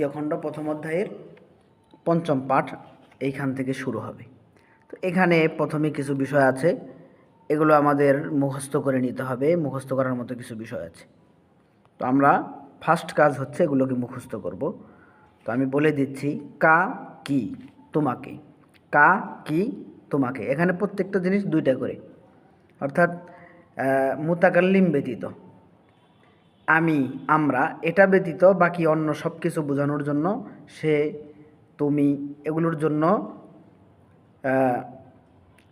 দ্বিতীয় খণ্ড প্রথম অধ্যায়ের পঞ্চম পাঠ এইখান থেকে শুরু হবে। তো এখানে প্রথমে কিছু বিষয় আছে, এগুলো আমাদের মুখস্থ করে নিতে হবে, মুখস্থ করার মতো কিছু বিষয় আছে। তো আমরা ফার্স্ট কাজ হচ্ছে এগুলোকে মুখস্থ করব। তো আমি বলে দিচ্ছি, কা কি তোমাকে, কা কি তোমাকে। এখানে প্রত্যেকটা জিনিস দুইটা করে, অর্থাৎ মুতাকাল্লিম ব্যতীত। আমি, আমরা, এটা ব্যতীত বাকি অন্য সব কিছু বোঝানোর জন্য সে, তুমি, এগুলোর জন্য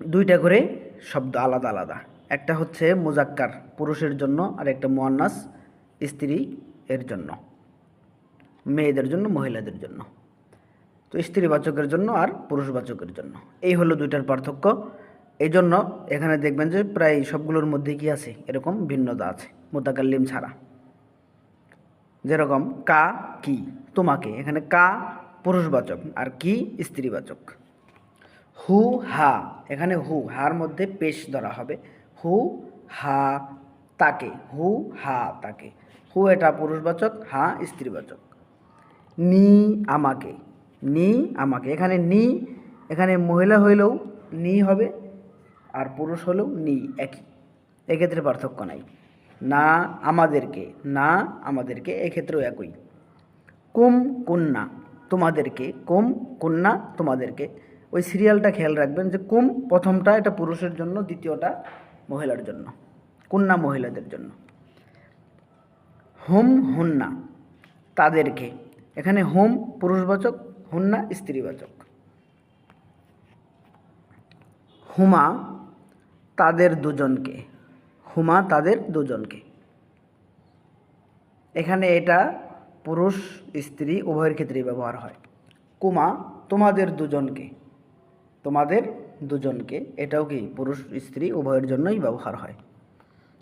দুইটা করে শব্দ আলাদা আলাদা। একটা হচ্ছে মুজাক্কার, পুরুষের জন্য, আর একটা মোয়ান্নাস, স্ত্রী এর জন্য। মেয়েদের জন্য, মহিলাদের জন্য। তো স্ত্রীবাচকের জন্য আর পুরুষবাচকের জন্য। এই হলো দুইটার পার্থক্য। এই জন্য এখানে দেখবেন যে প্রায় সবগুলোর মধ্যে কি আছে? এরকম ভিন্নতা আছে, মোতাকাল্লিম ছাড়া। যেরকম কা, কি, তোমাকে। এখানে কা পুরুষবাচক আর কি স্ত্রীবাচক। হু, হা, এখানে হু, হার মধ্যে পেশ ধরা হবে। হু, হা, তাকে। হু, হা, তাকে। হু এটা পুরুষবাচক, হা স্ত্রীবাচক। নি, আমাকে। নি, আমাকে। এখানে নি, এখানে মহিলা হইলেও নি হবে আর পুরুষ হলেও নি, একই। এক্ষেত্রে পার্থক্য নাই। না আমাদেরকে না আমাদেরকে, এক্ষেত্রেও একই। কুম কন্যা তোমাদেরকে, কুম কন্যা তোমাদেরকে। ওই সিরিয়ালটা খেয়াল রাখবেন যে কুম প্রথমটা এটা পুরুষের জন্য, দ্বিতীয়টা মহিলার জন্য। কন্যা মহিলাদের জন্য। হুম হুন্না, তাদেরকে। এখানে হোম পুরুষবাচক, হুন্না স্ত্রীবাচক। হুমা, তাদের দুজনকে। হুমা তাদের দুজনকে। এখানে এটা পুরুষ, স্ত্রী, উভয়ের ক্ষেত্রেই ব্যবহার হয়। কুমা, তোমাদের দুজনকে। তোমাদের দুজনকে। এটাও কি পুরুষ, স্ত্রী, উভয়ের জন্যই ব্যবহার হয়।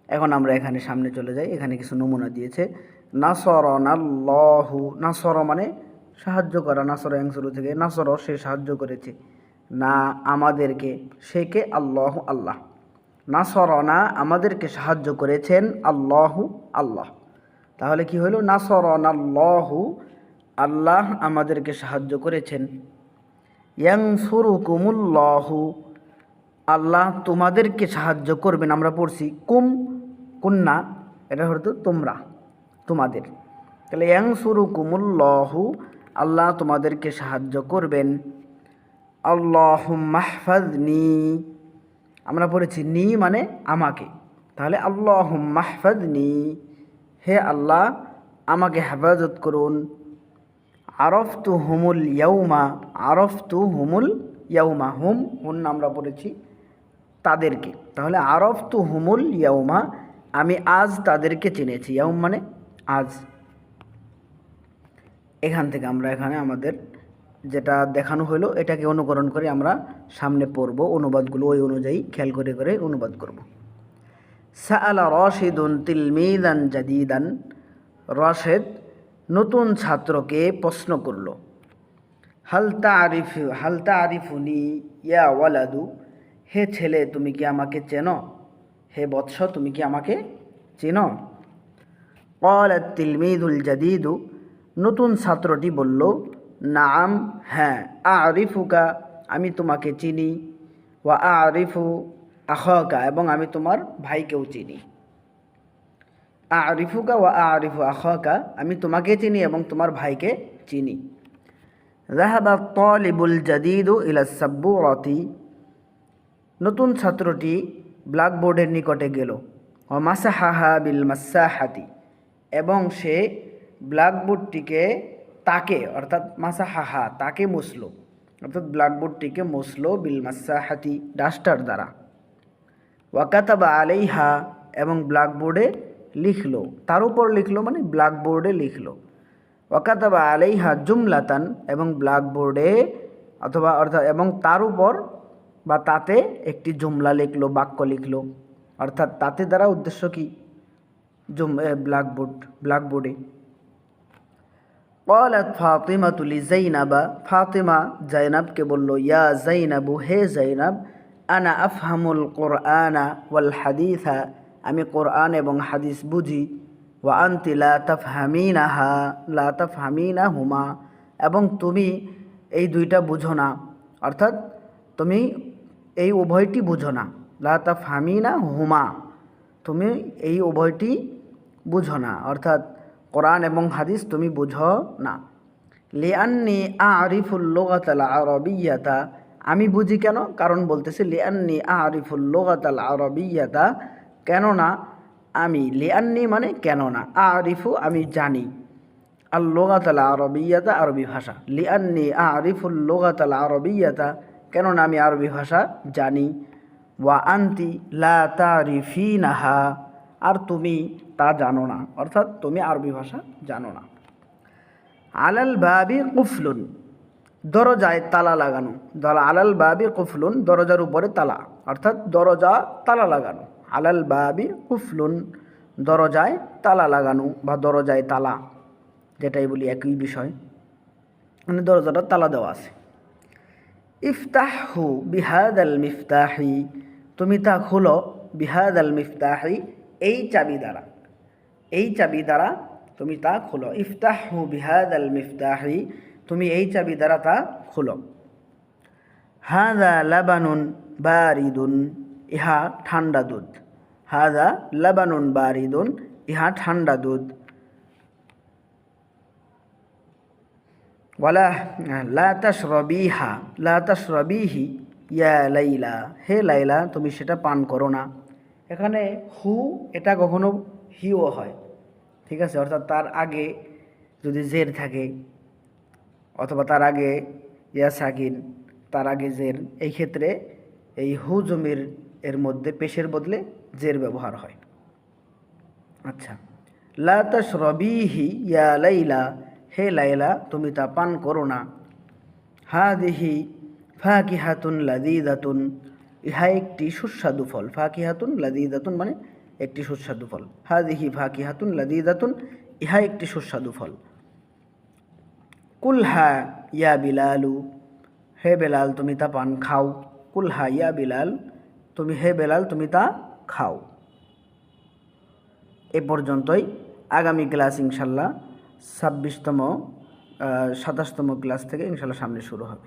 এখন আমরা এখানে সামনে চলে যাই। এখানে কিছু নমুনা দিয়েছে। নাসর নাল্লাহু নাসর মানে সাহায্য করা। নাসর অ্যাংশুরু থেকে নাসর সে সাহায্য করেছে। না আমাদেরকে, সে কে? আল্লাহ আল্লাহ। নাসর না আমাদেরকে সাহায্য করেছেন আল্লাহু আল্লাহ। তাহলে কি হলো? নাসর নাল্লাহু আল্লাহ আমাদেরকে সাহায্য করেছেন। ইয়াংসুরু কুমুল্লাহু আল্লাহ তোমাদেরকে সাহায্য করবেন। আমরা পড়ছি কুম, কুন্না, এটা হয়তো তোমরা, তোমাদের। তাহলে ইয়াংসুরু কুমুল্লাহু আল্লাহ তোমাদেরকে সাহায্য করবেন। আল্লাহ মাহফাজনি আমরা পড়েছি নি মানে আমাকে। তাহলে আল্লাহ মাহফাজনি হে আল্লাহ, আমাকে হেফাজত করুন। আরফ তু হুমুল ইয়াউমা আরফ তু হুমুল ইয়াউমা হুম, হুন আমরা পড়েছি তাদেরকে। তাহলে আরফ তু হুমুল ইয়াউমা, আমি আজ তাদেরকে চিনেছি। ইয়াউম মানে আজ। এখান থেকে আমরা এখানে আমাদের যেটা দেখানো হলো, এটাকে অনুকরণ করে আমরা সামনে পড়ব, অনুবাদগুলো ওই অনুযায়ী খেয়াল করে করে অনুবাদ করব। সাআলা রশিদুন তিলমিদান জাদিদান, রশেদ নতুন ছাত্রকে প্রশ্ন করল হালতা আরিফ হালতা আরিফুনি ইয়া ওয়ালাদু, হে ছেলে তুমি কি আমাকে চেনো? হে বৎস তুমি কি আমাকে চেনো? কল তিলমিদুল জাদিদু, নতুন ছাত্রটি বলল, নাম হ্যাঁ আরিফুকা আমি তোমাকে চিনি। ওয়া আরিফু আখকা, এবং আমি তোমার ভাইকেও চিনি। আরিফুকা ওয়া আরিফু আখকা, আমি তোমাকে চিনি এবং তোমার ভাইকে চিনি। রাহাবা তলিবুল জাদিদু ইলা সাব্বুরতি, নতুন ছাত্রটি ব্ল্যাকবোর্ডের নিকটে গেল। ও মাসাহাহা বিল মাসাহাতি, এবং সে ব্ল্যাকবোর্ডটিকে তাকে, অর্থাৎ মাসাহাহা, তাকে মুছল অর্থাৎ ব্ল্যাকবোর্ডটিকে মুছল বিল মাসাহাতি ডাস্টার দ্বারা। ওয়াকাতাবা আলাইহা এবং ব্ল্যাকবোর্ডে লিখলো। তার উপর লিখলো মানে ব্ল্যাকবোর্ডে লিখলো। ওয়াকাতাবা আলাইহা জুমলাতান এবং ব্ল্যাকবোর্ডে অথবা অর্থাৎ এবং তার উপর বা তাতে একটি জুমলা লিখলো, বাক্য লিখলো। অর্থাৎ তাতে দ্বারা উদ্দেশ্য কি? জুম ব্ল্যাকবোর্ড ব্ল্যাকবোর্ডে কলাত ফাতেমা তুলি জৈনাবা ফাতেমা জৈনাবকে বলল ইয়া জৈনাবু হে জৈনাব আনা আফহামুল কোরআনা ওয়াল হাদিসা আমি কোরআন এবং হাদিস বুঝি। ওয়া আন্তি লাতাফহামিনাহা লাতাফহামিনা হুমা এবং তুমি এই দুইটা বুঝো না। অর্থাৎ তুমি এই উভয়টি বুঝো না। লাতাফহামিনা হুমা তুমি এই উভয়টি বুঝো না। অর্থাৎ কোরআন এবং হাদিস তুমি বুঝো না। লিআন্নি আরিফুল লোগাতাল আরবিয়াতা। আমি বুঝি কেন? কারণ বলতেছে, লিআন্নি আরিফুল লোগাতাল আরবিয়াতা। কেননা, আমি লিআন্নি মানে কেননা, আরিফু আমি জানি। লোগাতাল আরবিয়াতা আরবি ভাষা। লিআন্নি আরিফুল লোগাতাল আরবিয়াতা। কেননা, আমি আরবি ভাষা জানি। ওয়া আন্তি লা তারিফিনাহা। আর তুমি তা জানো না। অর্থাৎ তুমি আরবি ভাষা জানো না। আলাল বাবি কুফলুন, দরজায় তালা লাগানো। দল আলাল বাবি কুফলুন, দরজার উপরে তালা। অর্থাৎ দরজা তালা লাগানো। আলাল বাবি কুফলুন, দরজায় তালা লাগানো বা দরজায় তালা, যেটাই বলি একই বিষয়। মানে দরজাটা তালা দেওয়া আছে। ইফতাহু বিহাদ আল মিফতাহি, তুমি তা খুলো বিহাদ আল মিফতাহি এই চাবি দ্বারা, এই চাবি দ্বারা তুমি তা খুলো। ইফতাহু বিহাদ আল মিফতাহি, তুমি এই চাবি দ্বারা তা খুলো। হাদা লাবানুন বারিদুন, ইহা ঠান্ডা দুধ। হাদা লাবানুন বারিদুন, ইহা ঠান্ডা দুধ। ওয়ালা লা তাশরবিহা, লা তাশরবিহি ইয়া লাইলা। হে লাইলা, তুমি সেটা পান করো না। এখানে হু এটা কখনো হিও হয়। ঠিক আছে? অর্থাৎ তার আগে যদি জের থাকে, অথবা তার আগে ইয়া সাকিন, তার আগে জের এই ক্ষেত্রে এই হু জমির এর মধ্যে পেশের বদলে জের ব্যবহার হয়। আচ্ছা। লা তাশরবিহি ইয়া লাইলা, হে লাইলা, তুমি তা পান করো না। হা হাদিহি ফাকিহাতুন লাদিদাতুন ইহা একটি সুস্বাদু ফল। ফাকিহাতুন লাদিদাতুন মানে একটি সুস্বাদু ফল। হাদিহি ফাকিহাতুন লাদিদাতুন ইহা একটি সুস্বাদু ফল। কুলহা ইয়া বিলালু, হে বেলাল তুমি তা পান খাও। কুলহা ইয়া বিলাল, তুমি হে বেলাল তুমি তা খাও। এ পর্যন্তই। আগামী ক্লাস ইনশাল্লাহ ছাব্বিশতম সাতাশতম ক্লাস থেকে ইনশাল্লাহ সামনে শুরু হবে।